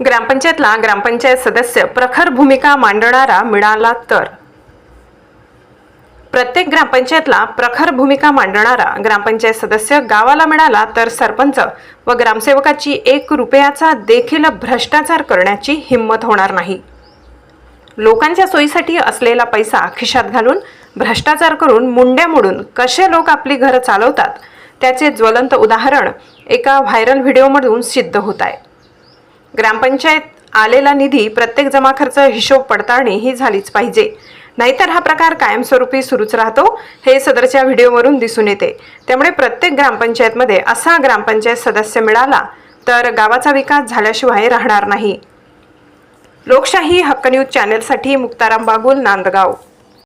ग्रामपंचायतला ग्रामपंचायत सदस्य प्रखर भूमिका मांडणारा मिळाला तर. प्रत्येक ग्रामपंचायतला प्रखर भूमिका मांडणारा ग्रामपंचायत सदस्य गावाला मिळाला तर सरपंच व ग्रामसेवकाची एक रुपयाचा देखील भ्रष्टाचार करण्याची हिंमत होणार नाही. लोकांच्या सोयीसाठी असलेला पैसा खिशात घालून भ्रष्टाचार करून मुंड्या मोडून कसे लोक आपली घरं चालवतात त्याचे ज्वलंत उदाहरण एका व्हायरल व्हिडिओमधून सिद्ध होत आहे. ग्रामपंचायत आलेला निधी प्रत्येक जमा खर्च हिशोब पडताळणी ही झालीच पाहिजे. नाहीतर हा प्रकार कायमस्वरूपी सुरूच राहतो हे सदरच्या व्हिडिओवरून दिसून येते. त्यामुळे प्रत्येक ग्रामपंचायतमध्ये असा ग्रामपंचायत सदस्य मिळाला तर गावाचा विकास झाल्याशिवाय राहणार नाही. लोकशाही हक्क न्यूज चॅनेलसाठी मुक्ताराम बागुल नांदगाव.